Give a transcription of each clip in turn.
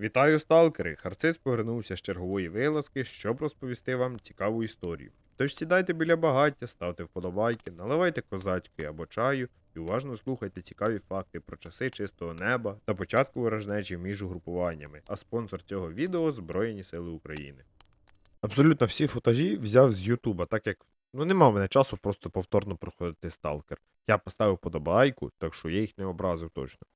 Вітаю, сталкери! Харциз повернувся з чергової вилазки, щоб розповісти вам цікаву історію. Тож сідайте біля багаття, ставте вподобайки, наливайте козацької або чаю і уважно слухайте цікаві факти про часи чистого неба та початку ворожнечі між угрупуваннями. А спонсор цього відео Збройні Сили України. Абсолютно всі футажі взяв з Ютуба, так як ну нема в мене часу просто повторно проходити сталкер. Я поставив подобайку, так що я їх не образив точно.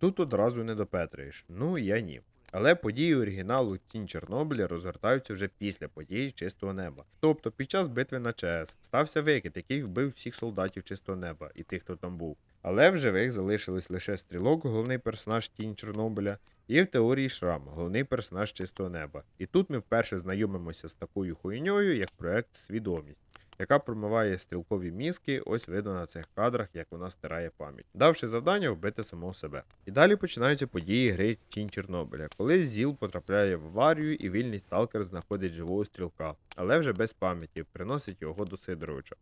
Тут одразу не допетраєш. Ну, я ні. Але події оригіналу Тінь Чорнобиля розгортаються вже після подій чистого неба. Тобто під час битви на ЧАЕС стався викид, який вбив всіх солдатів чистого неба і тих, хто там був. Але в живих залишились лише стрілок, головний персонаж Тінь Чорнобиля, і в теорії Шрам, головний персонаж чистого неба. І тут ми вперше знайомимося з такою хуйньою, як проект Свідомість яка промиває стрілкові мізки, ось видно на цих кадрах, як вона стирає пам'ять, давши завдання вбити самого себе. І далі починаються події гри Тінь Чорнобиля, коли Зіл потрапляє в аварію і вільний сталкер знаходить живого стрілка, але вже без пам'яті, приносить його до Сидоровича.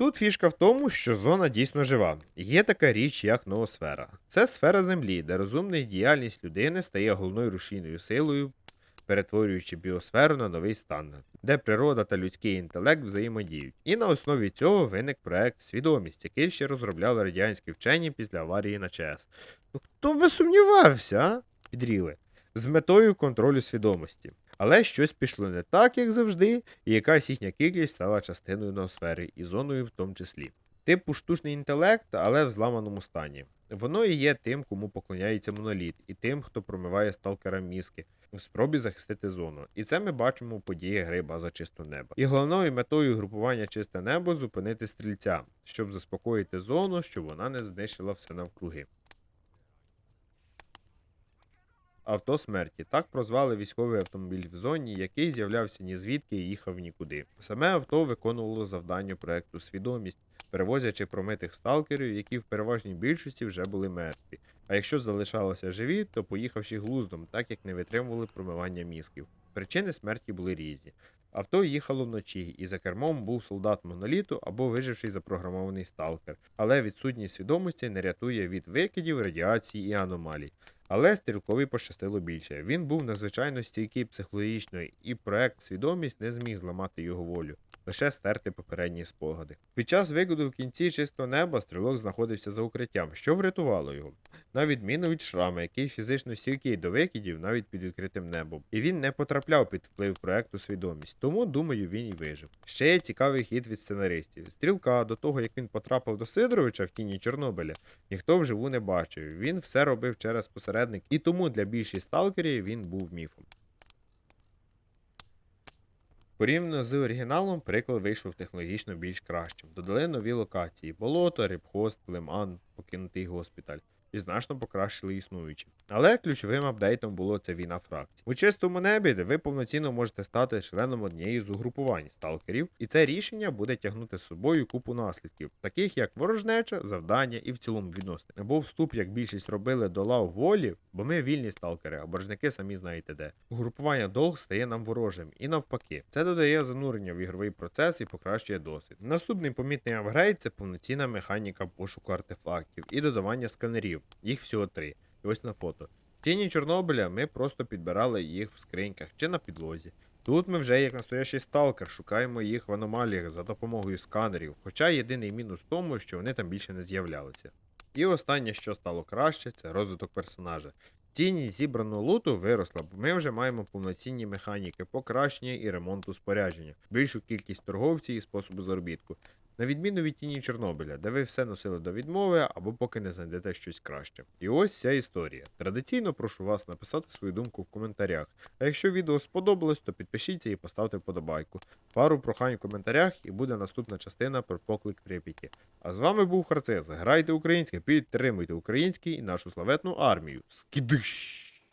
Тут фішка в тому, що зона дійсно жива. Є така річ, як ноосфера. Це сфера Землі, де розумна діяльність людини стає головною рушійною силою перетворюючи біосферу на новий стандарт, де природа та людський інтелект взаємодіють. І на основі цього виник проект Свідомість, який ще розробляли радянські вчені після аварії на ЧАЕС. Ну хто би сумнівався, а? Підріли. З метою контролю свідомості. Але щось пішло не так, як завжди, і якась їхня кількість стала частиною ноосфери і зоною в тому числі. Типу штучний інтелект, але в зламаному стані. Воно і є тим, кому поклоняється моноліт, і тим, хто промиває сталкера мізки в спробі захистити зону. І це ми бачимо у події гри База Чисто небо. І головною метою групування Чисте небо зупинити стрільця, щоб заспокоїти зону, щоб вона не знищила все навкруги. Авто смерті так прозвали військовий автомобіль в зоні, який з'являвся ні звідки і їхав нікуди. Саме авто виконувало завдання проекту Свідомість, перевозячи промитих сталкерів, які в переважній більшості вже були мертві. А якщо залишалися живі, то поїхавши глуздом, так як не витримували промивання мізків. Причини смерті були різні. Авто їхало вночі, і за кермом був солдат моноліту або виживший запрограмований сталкер, але відсутність свідомості не рятує від викидів, радіації і аномалій. Але стрілкові пощастило більше. Він був надзвичайно стійкий психологічно, і проект свідомість не зміг зламати його волю, лише стерти попередні спогади. Під час викиду в кінці чистого неба стрілок знаходився за укриттям, що врятувало його, на відміну від шрама, який фізично стійкий до викидів навіть під відкритим небом. І він не потрапляв під вплив проекту свідомість, тому думаю, він і вижив. Ще є цікавий хід від сценаристів. Стрілка до того, як він потрапив до Сидоровича в тіні Чорнобиля, ніхто вживу не бачив. Він все робив через посередник, і тому для більшість сталкерів він був міфом. Порівняно з оригіналом, приклад вийшов технологічно більш кращим. Додали нові локації: болото, рибхост, лиман, покинутий госпіталь. І значно покращили існуючі. Але ключовим апдейтом було це війна фракцій. У чистому небі, ви повноцінно можете стати членом однієї з угрупувань сталкерів, і це рішення буде тягнути з собою купу наслідків, таких як ворожнеча, завдання і в цілому відносини. Або вступ, як більшість робили до лав волі, бо ми вільні сталкери, а боржники самі знаєте де. Угрупування долг стає нам ворожим, і навпаки, це додає занурення в ігровий процес і покращує досвід. Наступний помітний апгрейд це повноцінна механіка пошуку артефактів і додавання сканерів. Їх всього три. І ось на фото. Тіні Чорнобиля ми просто підбирали їх в скриньках чи на підлозі. Тут ми вже, як настоящий сталкер, шукаємо їх в аномаліях за допомогою сканерів, хоча єдиний мінус в тому, що вони там більше не з'являлися. І останнє, що стало краще, це розвиток персонажа. В тіні зібраного луту виросла, бо ми вже маємо повноцінні механіки, покращення і ремонту спорядження, більшу кількість торговців і способу заробітку. На відміну від тіні Чорнобиля, де ви все носили до відмови або поки не знайдете щось краще. І ось вся історія. Традиційно прошу вас написати свою думку в коментарях. А якщо відео сподобалось, то підпишіться і поставте вподобайку. Пару прохань в коментарях і буде наступна частина про поклик Прип'яті. А з вами був Харцез. Грайте українське, підтримуйте український і нашу славетну армію. Скідиш!